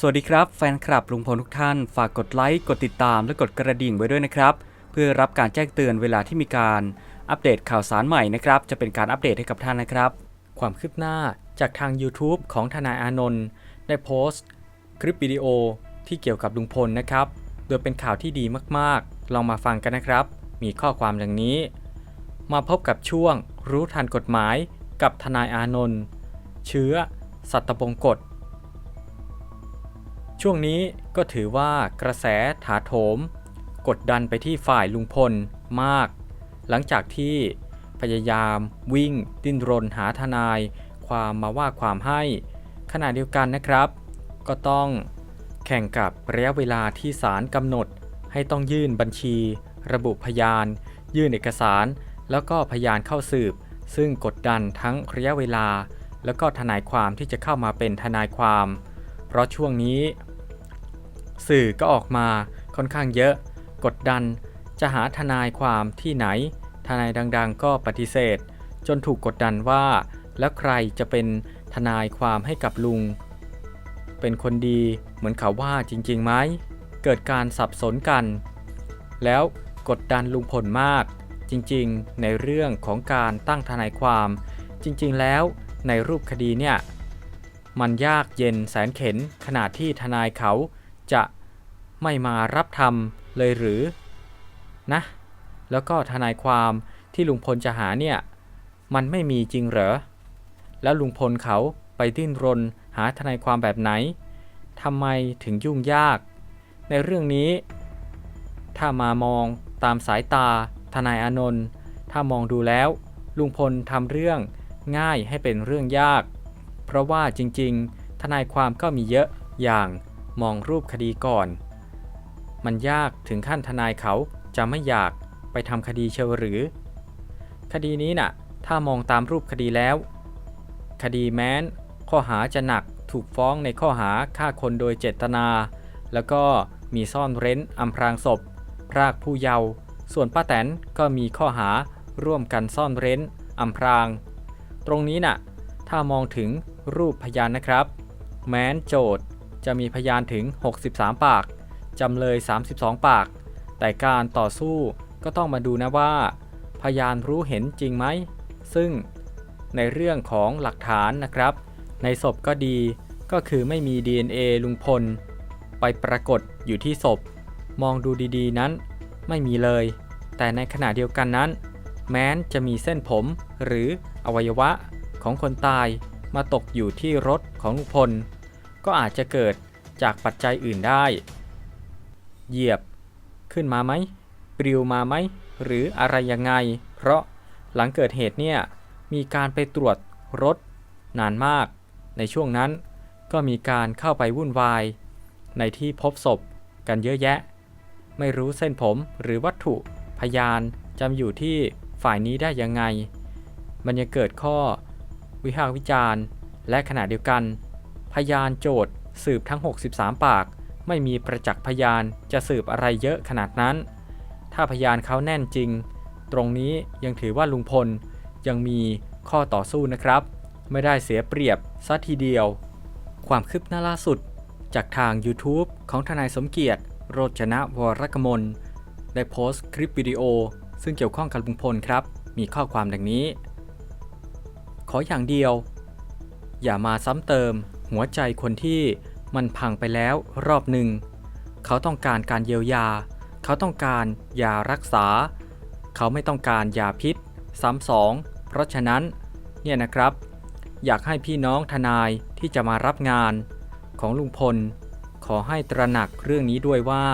สวัสดีครับแฟนคลับลุงพลทุกท่าน ฝากกดไลค์ กดติดตามและกดกระดิ่งไว้ด้วยนะครับ เพื่อรับการแจ้งเตือนเวลาที่มีการอัปเดตข่าวสารใหม่นะครับ จะเป็นการอัปเดตให้กับท่านนะครับ ความคืบหน้าจากทาง YouTube ของทนายอานนท์ได้โพสต์ คลิปวิดีโอที่เกี่ยวกับลุงพลนะครับ โดยเป็นข่าวที่ดีมากๆ ลองมาฟังกันนะครับ มีข้อความดังนี้ มาพบกับช่วงรู้ทันกฎหมายกับทนายอานนท์เชื้อ สัตบงกฎ ช่วงนี้ก็ถือว่ากระแสถาโถม กดดันไปที่ฝ่ายลุงพลมาก หลังจากที่พยายามวิ่งดิ้นรนหาทนาย ความมาว่าความให้ ขณะเดียวกันนะครับ ก็ต้องแข่งกับระยะเวลาที่ศาลกำหนด ให้ต้องยื่นบัญชี ระบุพยาน ยื่นเอกสาร แล้วก็พยานเข้าสืบ ซึ่งกดดันทั้งระยะเวลา แล้วก็ทนายความที่จะเข้ามาเป็นทนายความ เพราะช่วงนี้ สื่อก็ออกมาค่อนข้างเยอะ กดดัน จะหาทนายความที่ไหน ทนายดังๆ ก็ปฏิเสธ จนถูกกดดันว่า แล้วใครจะเป็นทนายความให้กับลุง เป็นคนดีเหมือนเขาว่าจริงๆไหมเกิดการสับสนกัน แล้วกดดันลุงพลมาก จริงๆ ในเรื่องของการตั้งทนายความ จริงๆแล้วในรูปคดีเนี่ยมันยากเย็นแสนเข็นขนาดที่ทนายเขา จะไม่มารับทำเลยหรือนะ แล้วก็ทนายความที่ลุงพลจะหาเนี่ย มันไม่มีจริงเหรอ แล้วลุงพลเขาไปดิ้นรนหาทนายความแบบไหนทำไมถึงยุ่งยาก ในเรื่องนี้ ถ้ามามองตามสายตา ทนายอานนท์ถ้ามองดูแล้ว ลุงพลทำเรื่องง่ายให้เป็นเรื่องยาก เพราะว่าจริง ๆ ทนายความก็มีเยอะอย่าง มองรูปคดีก่อน มันยากถึงขั้นทนายเขาจะไม่อยากไปทำคดีเชยวหรือ คดีนี้น่ะ ถ้ามองตามรูปคดีแล้ว คดีแม้น ข้อหาจะหนักถูกฟ้องในข้อหาฆ่าคนโดยเจตนา แล้วก็มีซ่อนเร้นอำพรางศพ พรากผู้เยาว์ส่วนป้าแตนก็มีข้อหาร่วมกันซ่อนเร้นอำพราง ตรงนี้น่ะ ถ้ามองถึงรูปพยานนะครับ แม้นโจทย์ จะมีพยานถึง 63 ปาก จำเลย 32 ปาก แต่การต่อสู้ก็ต้องมาดูนะว่า พยานรู้เห็นจริงไหม ซึ่งในเรื่องของหลักฐานนะครับ ในศพก็ดีก็คือไม่มี DNA ลุงพล ไปปรากฏอยู่ที่ศพ มองดูดีๆนั้น ไม่มีเลย แต่ในขณะเดียวกันนั้น แม้นจะมีเส้นผม หรืออวัยวะของคนตายมาตกอยู่ที่รถของลุงพล ก็อาจจะเกิดจากปัจจัยอื่นได้ เหยียบขึ้นมาไหมปลิวมาไหมหรืออะไรยังไง เพราะหลังเกิดเหตุเนี่ยมีการไปตรวจรถนานมาก ในช่วงนั้นก็มีการเข้าไปวุ่นวาย ในที่พบศพกันเยอะแยะ ไม่รู้เส้นผมหรือวัตถุพยานจำอยู่ที่ฝ่ายนี้ได้ยังไง มันยังเกิดข้อวิพากษ์วิจารณ์ และขณะเดียวกัน พยานโจทย์ สืบทั้ง 63 ปาก ไม่มีประจักษ์พยานจะสืบอะไรเยอะขนาดนั้น ถ้าพยานเขาแน่นจริง ตรงนี้ยังถือว่าลุงพลยังมีข้อต่อสู้นะครับ ไม่ได้เสียเปรียบซะทีเดียว ความคืบหน้าล่าสุด จากทาง YouTube ของทนายสมเกียรติ โรจนะวรกมลได้โพสต์คลิปวิดีโอ ซึ่งเกี่ยวข้องกับลุงพลครับ มีข้อความดังนี้ ขออย่างเดียว อย่ามาซ้ำเติม หัวใจคนที่มันพังไปแล้วรอบหนึ่ง เขาต้องการการเยียวยา เขาต้องการยารักษา เขาไม่ต้องการยาพิษ ซ้ำสอง เพราะฉะนั้น เนี่ยนะครับ อยากให้พี่น้องทนายที่จะมารับงานของลุงพล ขอให้ตระหนักเรื่องนี้ด้วยว่า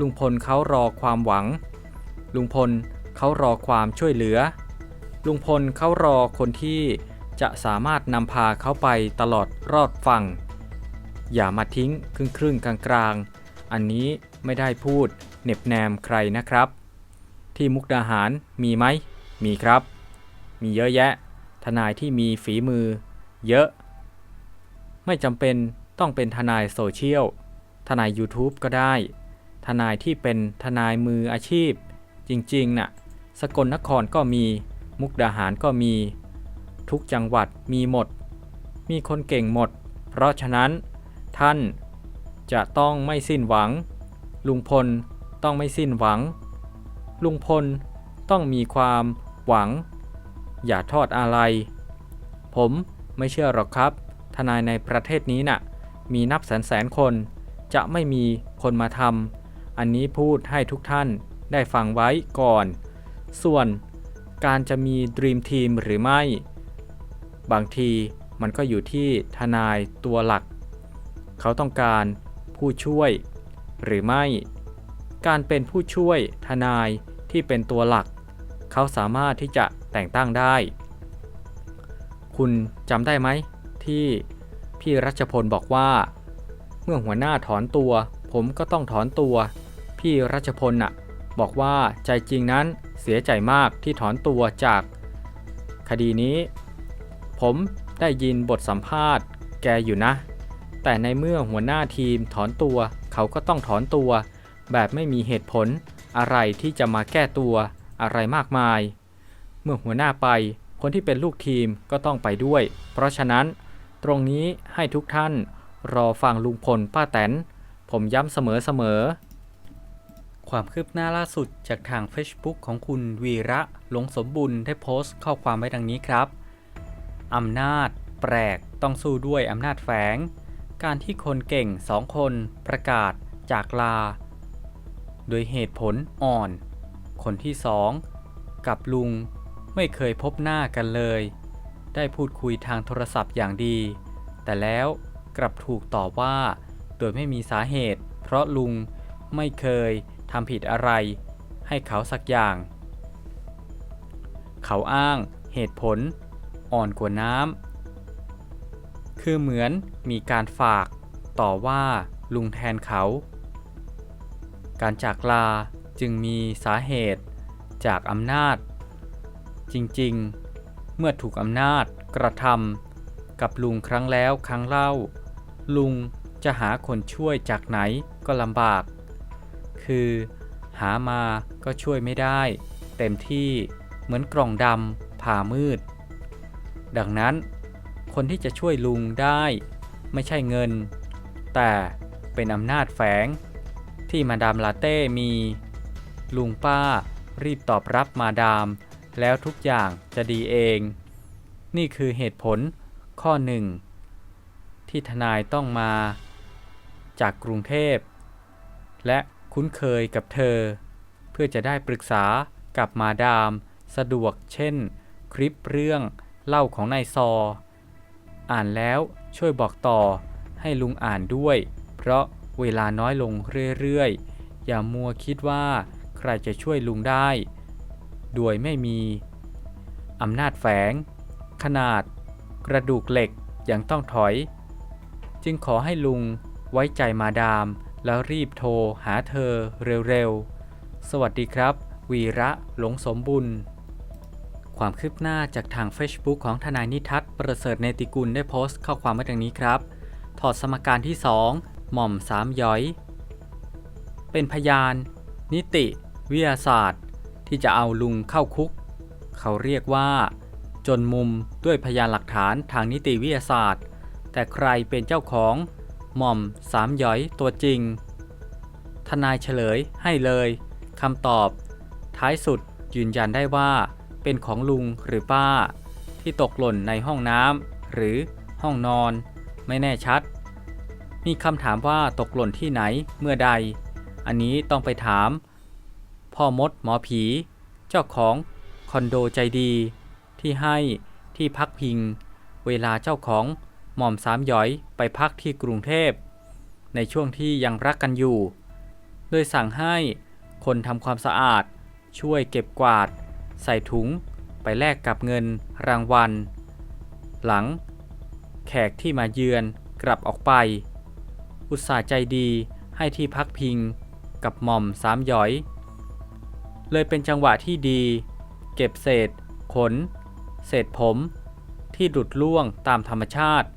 ลุงพลเขารอความหวัง ลุงพลเขารอความช่วยเหลือ ลุงพลเขารอคนที่ จะสามารถนำพาเขาไปตลอดรอดฝั่ง อย่ามาทิ้งครึ่งครึ่งกลางกลางๆอันนี้ไม่ได้พูดเหน็บแนมใครนะครับ ที่มุกดาหารมีไหม มีครับ มีเยอะแยะ ทนายที่มีฝีมือ เยอะ ไม่จำเป็นต้องเป็นทนายโซเชียล ทนาย YouTube ก็ได้ ทนายที่เป็นทนายมืออาชีพ จริงๆน่ะ สกลนครก็มี มุกดาหารก็มี ทุกจังหวัดมีหมด มีคนเก่งหมด เพราะฉะนั้น ท่านจะต้องไม่สิ้นหวัง ลุงพลต้องไม่สิ้นหวัง ลุงพลต้องมีความหวัง อย่าทอดอะไร ผมไม่เชื่อหรอกครับ ทนายในประเทศนี้น่ะ มีนับแสนแสนคน จะไม่มีคนมาทำอันนี้พูดให้ทุกท่านได้ฟังไว้ก่อน ส่วนการจะมี Dream Team หรือไม่ บางทีมันก็อยู่ที่ทนายตัวหลัก เขาต้องการผู้ช่วย หรือไม่ การเป็นผู้ช่วยทนายที่เป็นตัวหลัก เขาสามารถที่จะแต่งตั้งได้ คุณจำได้ไหม ที่พี่รัชพลบอกว่า เมื่อหัวหน้าถอนตัว ผมก็ต้องถอนตัว พี่รัชพลน่ะบอกว่าใจจริงนั้นเสียใจมากที่ถอนตัวจาก คดีนี้ ผมได้ยินบทสัมภาษณ์แกอยู่นะ แต่ในเมื่อหัวหน้าทีมถอนตัว เขาก็ต้องถอนตัว แบบไม่มีเหตุผลอะไรที่จะมาแก้ตัวอะไรมากมาย เมื่อหัวหน้าไปคนที่เป็นลูกทีมก็ต้องไปด้วย เพราะฉะนั้น ตรงนี้ให้ทุกท่านรอฟังลุงพลป้าแตน ผมย้ำเสมอๆความคืบหน้าล่าสุดจากทาง Facebook ของคุณวีระหลงสมบุญได้โพสต์ข้อความไว้ดังนี้ครับ อำนาจ แปลกต้องสู้ด้วยอำนาจแฝง การที่คนเก่งสองคนประกาศจากลา โดยเหตุผลอ่อน คนที่สองกับลุงไม่เคยพบหน้ากันเลย ได้พูดคุยทางโทรศัพท์อย่างดี แต่แล้วกลับถูกต่อว่า โดยไม่มีสาเหตุ เพราะลุงไม่เคยทำผิดอะไร ให้เขาสักอย่าง เขาอ้างเหตุผล อ่อนกว่าน้ำ คือเหมือนมีการฝากต่อว่าลุงแทนเขา การจากลาจึงมีสาเหตุจากอำนาจ จริงๆ เมื่อถูกอำนาจกระทำกับลุงครั้งแล้วครั้งเล่า ลุงจะหาคนช่วยจากไหนก็ลำบาก คือหามาก็ช่วยไม่ได้ เต็มที่เหมือนกล่องดำผ่ามืด ดังนั้น คนที่จะช่วยลุงได้ไม่ใช่เงิน แต่เป็นอำนาจแฝง ที่มาดามลาเต้มี ลุงป้ารีบตอบรับมาดาม แล้วทุกอย่างจะดีเอง นี่คือเหตุผลข้อหนึ่ง ที่ทนายต้องมา จากกรุงเทพ และคุ้นเคยกับเธอ เพื่อจะได้ปรึกษากับมาดาม สะดวกเช่น คลิปเรื่อง เล่าของนายซอ อ่านแล้วช่วยบอกต่อให้ลุงอ่านด้วย เพราะเวลาน้อยลงเรื่อยๆ อย่ามัวคิดว่าใครจะช่วยลุงได้ โดยไม่มีอำนาจแฝง ขนาด กระดูกเหล็กยังต้องถอย จึงขอให้ลุงไว้ใจมาดาม แล้วรีบโทรหาเธอเร็วๆ สวัสดีครับ วีระหลงสมบุญ ความคืบหน้าจากทาง Facebook ของทนายนิทัศน์ประเสริฐเนติกุลได้โพสต์ข้อความไว้ดังนี้ครับ ถอดสมการที่ 2 หม่อมสามย้อย เป็นพยาน นิติ วิทยาศาสตร์ ที่จะเอาลุงเข้าคุก เขาเรียกว่า จนมุมด้วยพยานหลักฐานทางนิติวิทยาศาสตร์ แต่ใครเป็นเจ้าของ หม่อมสามย้อยตัวจริง ทนายเฉลยให้เลยคำตอบ ท้ายสุดยืนยันได้ว่า เป็นของลุงหรือป้า ที่ตกหล่นในห้องน้ำหรือห้องนอน ไม่แน่ชัด มีคำถามว่าตกหล่นที่ไหนเมื่อใด อันนี้ต้องไปถาม พ่อมดหมอผี เจ้าของคอนโดใจดี ที่ให้ที่พักพิง เวลาเจ้าของหม่อมสามย้อยไปพักที่กรุงเทพ ในช่วงที่ยังรักกันอยู่ โดยสั่งให้คนทำความสะอาดช่วยเก็บกวาด ใส่ถุงไปแลกกับเงินรางวัล หลัง แขกที่มาเยือนกลับออกไป อุตส่าห์ใจดีให้ที่พักพิงกับหม่อมสามหย้อย เลยเป็นจังหวะที่ดี เก็บเศษ ขน เศษผม ที่ดุดล่วงตามธรรมชาติ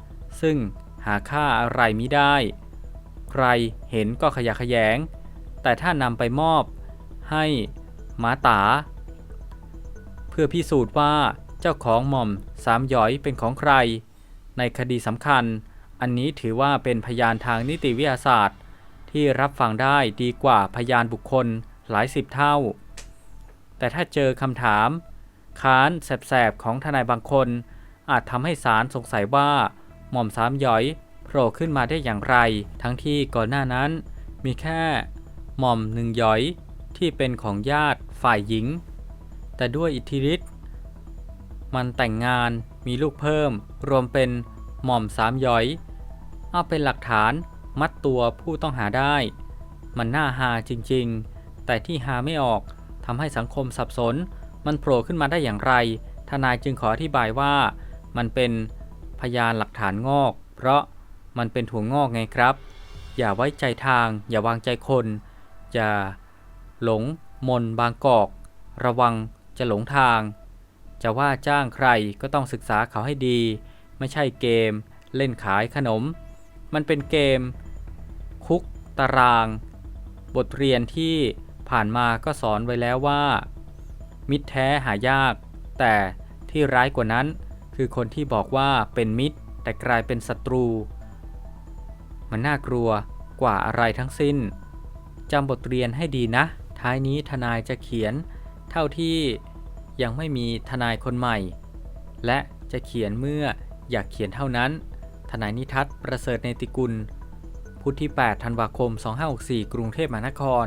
ซึ่งหาค่าอะไรมิได้ ใครเห็นก็ขยะขยง แต่ถ้านำไปมอบให้หมาตา เพื่อพิสูจน์ว่าเจ้าของหม่อมสามหย้อยเป็นของใคร ในคดีสำคัญ อันนี้ถือว่าเป็นพยานทางนิติวิทยาศาสตร์ ที่รับฟังได้ดีกว่าพยานบุคคลหลายสิบเท่า แต่ถ้าเจอคำถาม ค้านแสบๆของทนายบางคน อาจทำให้ศาลสงสัยว่า หม่อมสามหย้อยโผล่ขึ้นมาได้อย่างไร ทั้งที่ก่อนหน้านั้นมีแค่หม่อมหนึ่งหย้อยที่เป็นของญาติฝ่ายหญิง แต่ด้วยอิทธิฤทธิ์มันแต่งงานมีลูกเพิ่ม รวมเป็นหม่อมสามย้อย เอาเป็นหลักฐานมัดตัวผู้ต้องหาได้ มันน่าหาจริงๆ แต่ที่หาไม่ออกทำให้สังคมสับสน มันโผล่ขึ้นมาได้อย่างไร ทนายจึงขออธิบายว่า มันเป็นพยานหลักฐานงอก เพราะมันเป็นถั่วงอกไงครับ อย่าไว้ใจทาง อย่าวางใจคน อย่าหลงมนบางกอก ระวัง จะหลงทาง จะว่าจ้างใครก็ต้องศึกษาเขาให้ดี ไม่ใช่เกม เล่นขายขนม มันเป็นเกม คุกตาราง บทเรียนที่ผ่านมาก็สอนไว้แล้วว่า มิตรแท้หายาก แต่ที่ร้ายกว่านั้นคือคนที่บอกว่าเป็นมิตร แต่กลายเป็นศัตรู มันน่ากลัวกว่าอะไรทั้งสิ้นจำบทเรียนให้ดีนะ ท้ายนี้ทนายจะเขียน เท่าที่ ยังไม่มีทนายคนใหม่ และจะเขียนเมื่ออยากเขียนเท่านั้น ทนายนิทัศน์ประเสริฐเนติกุล พุธที่ 8 ธันวาคม 2564 กรุงเทพมหานคร